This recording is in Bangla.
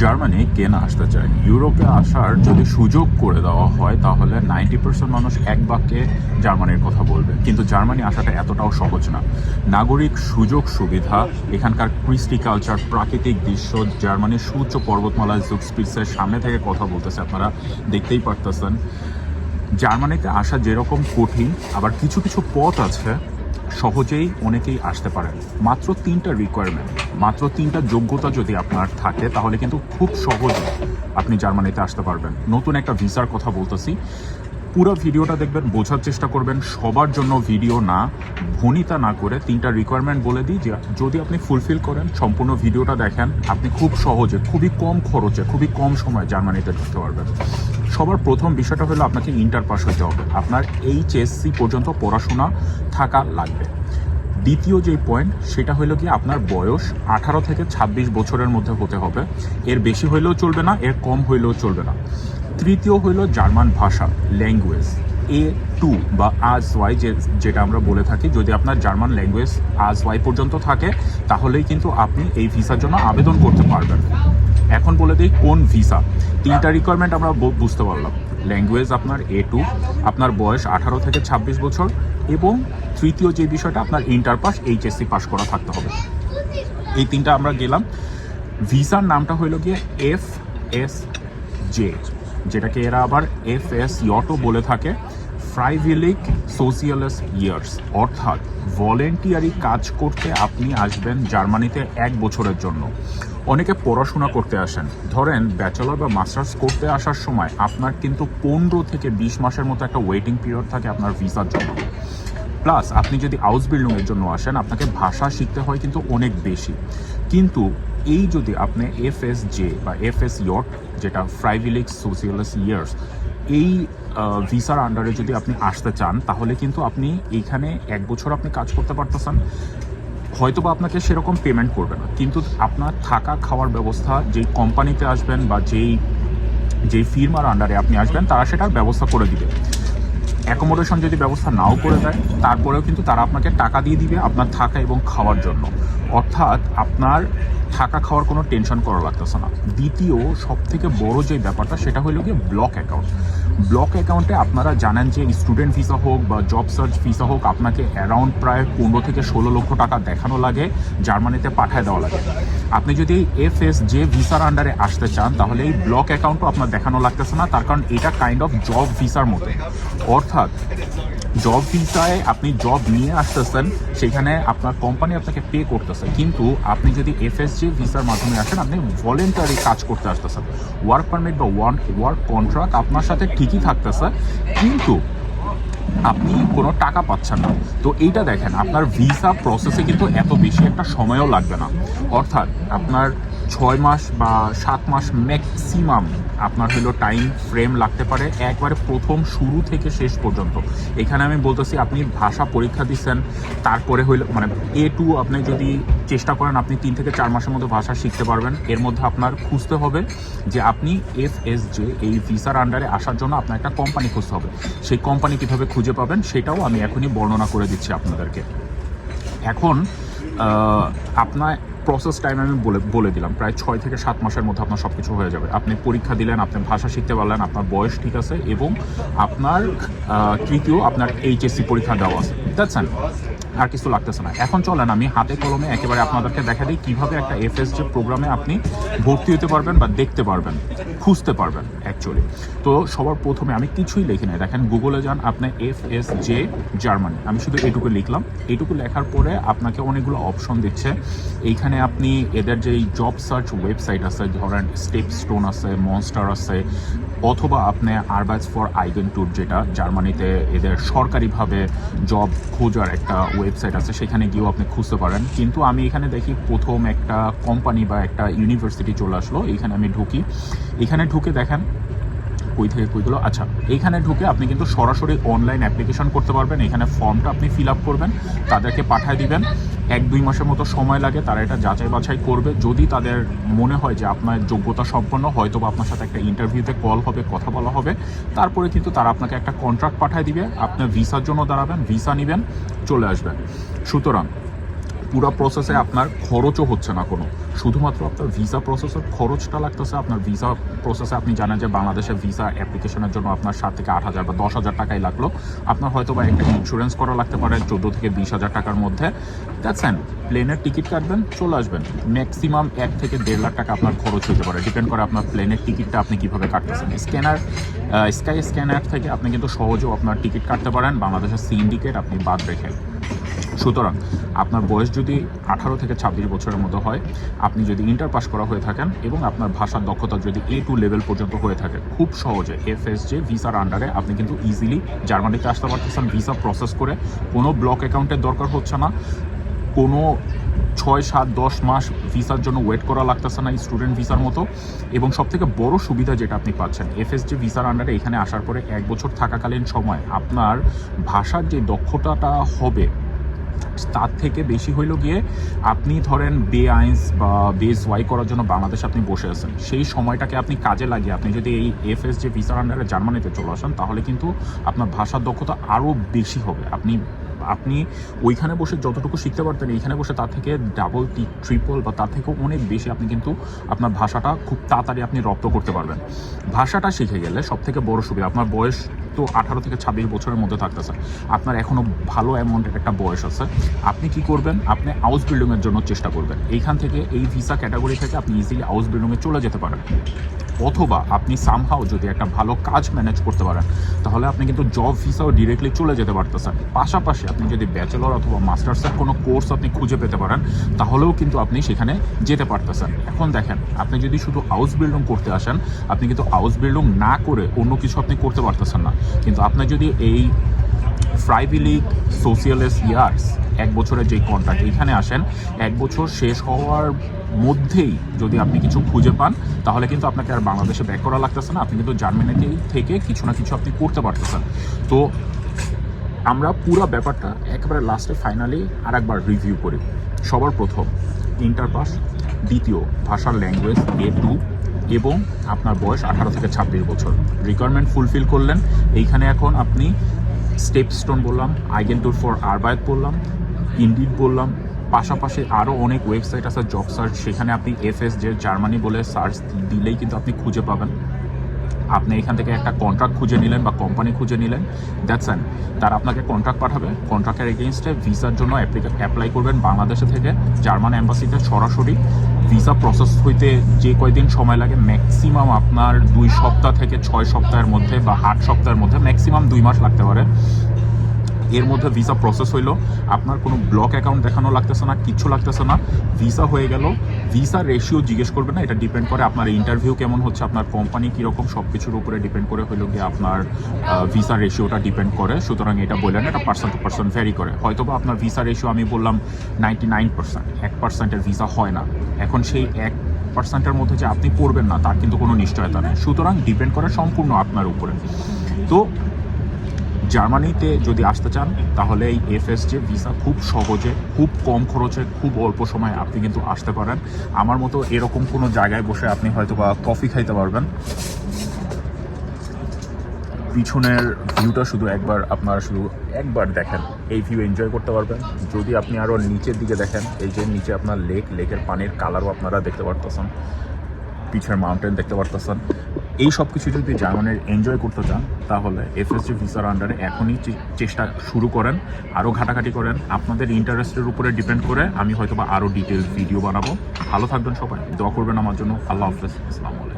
জার্মানি কে না আসতে চায়। ইউরোপে আসার যদি সুযোগ করে দেওয়া হয়, তাহলে নাইনটি পার্সেন্ট মানুষ এক বাক্যে জার্মানির কথা বলবে। কিন্তু জার্মানি আসাটা এতটাও সহজ না। নাগরিক সুযোগ সুবিধা, এখানকার কৃষ্টি কালচার, প্রাকৃতিক দৃশ্য, জার্মানির সুউচ্চ পর্বতমালা জুকস্পিসের সামনে থেকে কথা বলতেছে আপনারা, দেখতেই পারতেছেন। জার্মানিতে আসা যেরকম কঠিন, আবার কিছু কিছু পথ আছে সহজেই অনেকেই আসতে পারেন। মাত্র তিনটা রিকোয়ারমেন্ট মাত্র তিনটা যোগ্যতা যদি আপনার থাকে, তাহলে কিন্তু খুব সহজে আপনি জার্মানিতে আসতে পারবেন। নতুন একটা ভিসার কথা বলতেছি। পুরো ভিডিওটা দেখবেন, বোঝার চেষ্টা করবেন, সবার জন্য ভিডিও না, ভনিতা না করে তিনটা রিকোয়ারমেন্ট বলে দিই, যে যদি আপনি ফুলফিল করেন, সম্পূর্ণ ভিডিওটা দেখেন, আপনি খুব সহজে, খুবই কম খরচে, খুবই কম সময়ে জার্মানিতে ঢুকতে পারবেন। সবার প্রথম বিষয়টা হলো আপনাকে ইন্টার পাস হতে হবে। আপনার এইচএসসি পর্যন্ত পড়াশোনা থাকা লাগবে। দ্বিতীয় যে পয়েন্ট, সেটা হলো কি আপনার বয়স আঠারো থেকে ২৬ বছরের মধ্যে হতে হবে। এর বেশি হইলেও চলবে না, এর কম হইলেও চলবে না। তৃতীয় হইল জার্মান ভাষা ল্যাঙ্গুয়েজ এ টু বা আজ ওয়াই যে, যেটা আমরা বলে থাকি। যদি আপনার জার্মান ল্যাঙ্গুয়েজ আজ ওয়াই পর্যন্ত থাকে, তাহলেই কিন্তু আপনি এই ভিসার জন্য আবেদন করতে পারবেন। এখন বলে দিই কোন ভিসা তিনটা রিকোয়ারমেন্ট আমরা বুঝতে পারলাম। ল্যাঙ্গুয়েজ আপনার এ টু আপনার বয়স আঠারো থেকে ২৬ বছর এবং তৃতীয় যে বিষয়টা, আপনার ইন্টার পাস এইচএসসি পাস করা থাকতে হবে। এই তিনটা আমরা গেলাম। ভিসার নামটা হইল গিয়ে এফ এস জে যেটাকে এরা আবার এফ এস ইয়টো বলে থাকে। ফ্রাইভিলিক সোশিয়ালিস ইয়ার্স অর্থাৎ ভলেন্টিয়ারি কাজ করতে আপনি আসবেন জার্মানিতে এক বছরের জন্য। অনেকে পড়াশোনা করতে আসেন। ধরেন ব্যাচেলর বা মাস্টার্স করতে আসার সময় আপনার কিন্তু পনেরো থেকে বিশ মাসের মতো একটা ওয়েটিং পিরিয়ড থাকে আপনার ভিসার জন্য প্লাস আপনি যদি হাউস বিল্ডিংয়ের জন্য আসেন, আপনাকে ভাষা শিখতে হয় কিন্তু অনেক বেশি। কিন্তু এই যদি আপনি এফ এস জে বা এফ এস ইয়ট যেটা ফ্রাইভিলিক সোশিয়ালিস ইয়ার্স এই ভিসার আন্ডারে যদি আপনি আসতে চান, তাহলে কিন্তু আপনি এইখানে এক বছর আপনি কাজ করতে পারতেছেন। হয়তো বা আপনাকে সেরকম পেমেন্ট করবে না। কিন্তু আপনার থাকা খাওয়ার ব্যবস্থা, যেই কোম্পানিতে আসবেন বা যেই যেই ফির্মার আন্ডারে আপনি আসবেন, তারা সেটার ব্যবস্থা করে দিবে। অ্যাকোমোডেশন যদি ব্যবস্থা নাও করে দেয়, তারপরেও কিন্তু তারা আপনাকে টাকা দিয়ে দিবে আপনার থাকা এবং খাওয়ার জন্য। অর্থাৎ আপনার থাকা খাওয়ার কোনো টেনশন করা লাগতেছে না। দ্বিতীয় সব থেকে বড় যে ব্যাপারটা, সেটা হলো গিয়ে ব্লক অ্যাকাউন্ট ব্লক অ্যাকাউন্টে আপনারা জানেন যে স্টুডেন্ট ভিসা হোক বা জব সার্চ ভিসা হোক, আপনাকে অ্যারাউন্ড প্রায় পনেরো থেকে ষোলো লক্ষ টাকা দেখানো লাগে, জার্মানিতে পাঠায় দেওয়া লাগে। আপনি যদি এফ এস যে ভিসার আন্ডারে আসতে চান, তাহলে এই ব্লক অ্যাকাউন্টও আপনার দেখানো লাগতেছে না, তার কারণ এটা কাইন্ড অফ জব ভিসার মতো অর্থাৎ জব ভিসায় আপনি জব নিয়ে আসতেছেন, সেখানে আপনার কোম্পানি আপনাকে পে করতেছে। কিন্তু আপনি যদি এফএসজি ভিসার মাধ্যমে আসেন, আপনি ভলেন্টারি কাজ করতে আসতেছেন। ওয়ার্ক পারমিট বা ওয়ার্ক ওয়ার্ক কন্ট্রাক্ট আপনার সাথে ঠিকই থাকতেছে, কিন্তু আপনি কোনো টাকা পাচ্ছেন না। তো এইটা দেখেন, আপনার ভিসা প্রসেসে কিন্তু এত বেশি একটা সময়ও লাগবে না। অর্থাৎ আপনার ছয় মাস বা সাত মাস ম্যাক্সিমাম আপনার হলো টাইম ফ্রেম লাগতে পারে, একবারে প্রথম শুরু থেকে শেষ পর্যন্ত। এখানে আমি বলতেছি, আপনি ভাষা পরীক্ষা দিচ্ছেন, তারপরে হইল মানে এ টু আপনি যদি চেষ্টা করেন, আপনি তিন থেকে চার মাসের মধ্যে ভাষা শিখতে পারবেন। এর মধ্যে আপনার খুঁজতে হবে যে আপনি এফ এস জে এই ভিসার আন্ডারে আসার জন্য আপনার একটা কোম্পানি খুঁজতে হবে। সেই কোম্পানি কীভাবে খুঁজে পাবেন, সেটাও আমি এখনই বর্ণনা করে দিচ্ছি আপনাদেরকে। এখন আপনার প্রসেস টাইম আমি বলে বলে দিলাম। প্রায় ছয় থেকে সাত মাসের মধ্যে আপনার সব কিছু হয়ে যাবে। আপনি পরীক্ষা দিলেন, আপনি ভাষা শিখতে পারলেন, আপনার বয়স ঠিক আছে এবং আপনার তৃতীয় আপনার এইচএসসি পরীক্ষা দেওয়া আছে। দেখছেন আর কিছু লাগতেছে না। এখন চলেন আমি হাতে কলমে একেবারে আপনাদেরকে দেখা দিই কীভাবে একটা এফ এফএসজি প্রোগ্রামে আপনি ভর্তি হতে পারবেন বা দেখতে পারবেন, খুঁজতে পারবেন অ্যাকচুয়ালি তো সবার প্রথমে আমি কিছুই লিখি নাই। দেখেন গুগলে যান, আপনি এফ এস জে জার্মানি আমি শুধু এটুকু লিখলাম। এটুকু লেখার পরে আপনাকে অনেকগুলো অপশন দিচ্ছে। এইখানে আপনি এদের যে জব সার্চ ওয়েবসাইট আছে, ধরেন স্টেপ স্টোন আছে মনস্টার আছে, অথবা আপনি আরবাইজ ফর আইগেন ট্যুর যেটা জার্মানিতে এদের সরকারিভাবে জব খোঁজার একটা ওয়েবসাইট আছে, সেখানে গিয়েও আপনি খুঁজতে পারেন। কিন্তু আমি এখানে দেখি প্রথম একটা কোম্পানি বা একটা ইউনিভার্সিটি চলে আসলো, এখানে আমি ঢুকি। এখানে ঢুকে দেখেন কই থেকে কইগুলো আচ্ছা এইখানে ঢুকে আপনি কিন্তু সরাসরি অনলাইন অ্যাপ্লিকেশন করতে পারবেন। এখানে ফর্মটা আপনি ফিল আপ করবেন, তাদেরকে পাঠিয়ে দিবেন। এক দুই মাসের মতো সময় লাগে, তারা এটা যাচাই বাছাই করবে। যদি তাদের মনে হয় যে আপনার যোগ্যতা সম্পন্ন হয়তো বা আপনার সাথে একটা ইন্টারভিউতে কল হবে, কথা বলা হবে, তারপরে কিন্তু তারা আপনাকে একটা কন্ট্রাক্ট পাঠিয়ে দিবে। আপনার ভিসার জন্য দাঁড়াবেন ভিসা নেবেন, চলে আসবেন। সুতরাং পুরো প্রসেসে আপনার খরচও হচ্ছে না কোনো। শুধুমাত্র আপনার ভিসা প্রসেসের খরচটা লাগতেছে, আপনার ভিসা প্রসেসে আপনি জানেন যে বাংলাদেশে ভিসা অ্যাপ্লিকেশনের জন্য আপনার সাত থেকে আট হাজার বা দশ হাজার টাকাই লাগল। আপনার হয়তো বা একটা ইন্স্যুরেন্স করা লাগতে পারে চোদ্দ থেকে বিশ হাজার টাকার মধ্যে। অ্যান্ড প্লেনের টিকিট কাটবেন, চলে আসবেন। ম্যাক্সিমাম এক থেকে দেড় লাখ টাকা আপনার খরচ হতে পারে। ডিপেন্ড করে আপনার প্লেনের টিকিটটা আপনি কীভাবে কাটতেছেন। স্ক্যানার স্কাই স্ক্যানার থেকে আপনি কিন্তু সহজেও আপনার টিকিট কাটতে পারেন। বাংলাদেশের সিন্ডিকেট আপনি বাদ রেখে। সুতরাং আপনার বয়স যদি আঠারো থেকে ছাব্বিশ বছরের মতো হয়, আপনি যদি ইন্টার পাস করা হয়ে থাকেন এবং আপনার ভাষার দক্ষতা যদি এ টু লেভেল পর্যন্ত হয়ে থাকে, খুব সহজে এফ এস যে ভিসার আন্ডারে আপনি কিন্তু ইজিলি জার্মানিতে আসতে পারতেছেন ভিসা প্রসেস করে। কোনো ব্লক অ্যাকাউন্টের দরকার হচ্ছে না। কোনো ছয় সাত দশ মাস ভিসার জন্য ওয়েট করা লাগতেছে না এই স্টুডেন্ট ভিসার মতো। এবং সবথেকে বড় সুবিধা যেটা আপনি পাচ্ছেন এফএসজি ভিসার আন্ডারে এখানে আসার পরে এক বছর থাকাকালীন সময় আপনার ভাষার যে দক্ষতাটা হবে, তার থেকে বেশি হইল গিয়ে আপনি ধরেন বে আইন্স বা বেস ওয়াই করার জন্য বাংলাদেশে আপনি বসে আছেন। সেই সময়টাকে আপনি কাজে লাগিয়ে আপনি যদি এই এফএস যে ভিসার আন্ডারে জার্মানিতে চলে আসেন, তাহলে কিন্তু আপনার ভাষার দক্ষতা আরও বেশি হবে। আপনি আপনি ওইখানে বসে যতটুকু শিখতে পারতেন, এইখানে বসে তার থেকে ডাবল ট্রিপল বা তার থেকেও অনেক বেশি আপনি কিন্তু আপনার ভাষাটা খুব তাড়াতাড়ি আপনি রপ্ত করতে পারবেন। ভাষাটা শিখে গেলে সব থেকে বড় সুবিধা, আপনার বয়স তো আঠারো থেকে ছাব্বিশ বছরের মধ্যে থাকতেছে। আপনার এখনও ভালো অ্যামাউন্টের একটা বয়স আছে। আপনি কি করবেন? আপনি হাউস বিল্ডিংয়ের জন্য চেষ্টা করবেন। এইখান থেকে এই ভিসা ক্যাটাগরি থেকে আপনি ইজিলি হাউস বিল্ডিংয়ে চলে যেতে পারেন। অথবা আপনি সামহাও যদি একটা ভালো কাজ ম্যানেজ করতে পারেন, তাহলে আপনি কিন্তু জব ভিসাও ডিরেক্টলি চলে যেতে পারতেছেন। পাশাপাশি আপনি যদি ব্যাচেলর অথবা মাস্টার্সের কোনো কোর্স আপনি খুঁজে পেতে পারেন, তাহলেও কিন্তু আপনি সেখানে যেতে পারতেছেন। এখন দেখেন, আপনি যদি শুধু হাউস বিল্ডিং করতে আসেন, আপনি কিন্তু হাউস বিল্ডিং না করে অন্য কিছু আপনি করতে পারতেছেন না। কিন্তু আপনি যদি এই ফ্রাইভিলিক সোশিয়ালিস্ট ইয়ার্স এক বছরের যেই কন্ট্রাক্ট এইখানে আসেন, এক বছর শেষ হওয়ার মধ্যেই যদি আপনি কিছু খুঁজে পান, তাহলে কিন্তু আপনাকে আর বাংলাদেশে ব্যাক করা লাগতেছে না। আপনি কিন্তু জার্মানিতে থেকে কিছু না কিছু আপনি করতে পারতেছেন। তো আমরা পুরো ব্যাপারটা একেবারে লাস্টে ফাইনালি আর একবার রিভিউ করি। সবার প্রথম ইন্টার পাস দ্বিতীয়, ভাষার ল্যাঙ্গুয়েজ এ টু এবং আপনার বয়স আঠারো থেকে ছাব্বিশ বছর। রিকোয়ারমেন্ট ফুলফিল করলেন। এইখানে এখন আপনি স্টেপ স্টোন বললাম আইগেন্টুর ফর আরবায়ত বললাম ইন্ডিড বললাম, পাশাপাশি আরও অনেক ওয়েবসাইট আছে জব সার্চ সেখানে আপনি এফএস জে জার্মানি বলে সার্চ দিলেই কিন্তু আপনি খুঁজে পাবেন। আপনি এখান থেকে একটা কন্ট্রাক্ট খুঁজে নিলেন বা কোম্পানি খুঁজে নিলেন দ্যাটস অ্যান তার আপনাকে কন্ট্রাক্ট পাঠাবে। কন্ট্রাক্টের এগেনস্টে ভিসার জন্য অ্যাপ্লাই করবেন বাংলাদেশে থেকে জার্মান অ্যাম্বাসিতে সরাসরি। ভিসা প্রসেস হইতে যে কয়দিন সময় লাগে ম্যাক্সিমাম আপনার দুই সপ্তাহ থেকে ছয় সপ্তাহের মধ্যে বা আট সপ্তাহের মধ্যে ম্যাক্সিমাম দুই মাস লাগতে পারে। এর মধ্যে ভিসা প্রসেস হইল। আপনার কোনো ব্লক অ্যাকাউন্ট দেখানো লাগতেছে না কিচ্ছু লাগতেছে না। ভিসা হয়ে গেল। ভিসা রেশিও জিজ্ঞেস করবে না, এটা ডিপেন্ড করে আপনার ইন্টারভিউ কেমন হচ্ছে, আপনার কোম্পানি কীরকম সব কিছুর উপরে ডিপেন্ড করে হইল গিয়ে আপনার ভিসা রেশিওটা ডিপেন্ড করে। সুতরাং এটা বললেন এটা পার্সন টু পার্সন ভ্যারি করে। হয়তো বা আপনার ভিসা রেশিও আমি বললাম নাইনটি নাইন পার্সেন্ট এক পার্সেন্টের ভিসা হয় না। এখন সেই এক পার্সেন্টের মধ্যে যে আপনি পড়বেন না, তার কিন্তু কোনো নিশ্চয়তা নেই। সুতরাং ডিপেন্ড করে সম্পূর্ণ আপনার উপরে। তো জার্মানিতে যদি আসতে চান, তাহলে এই এফ এস এফএসজে ভিসা খুব সহজে, খুব কম খরচে, খুব অল্প সময়ে আপনি কিন্তু আসতে পারেন। আমার মতো এরকম কোনো জায়গায় বসে আপনি হয়তো বা কফি খাইতে পারবেন। পিছনের ভিউটা শুধু একবার আপনারা শুধু একবার দেখেন, এই ভিউ এনজয় করতে পারবেন। যদি আপনি আরও নিচের দিকে দেখেন, এই যে নিচে আপনার লেক লেকের পানির কালারও আপনারা দেখতে পারতেছেন। পিছের মাউন্টেন দেখতে পারতেছেন। এই সব কিছু যদি জার্মানির এনজয় করতে চান, তাহলে এফএসজি ভিসার আন্ডারে এখনই চেষ্টা শুরু করেন আরও ঘাটাঘাটি করেন। আপনাদের ইন্টারেস্টের উপরে ডিপেন্ড করে আমি হয়তো বা আরও ডিটেলস ভিডিও বানাবো। ভালো থাকবেন সবাই, দোয়া করবেন আমার জন্য। আল্লাহ হাফেজ। আসসালামু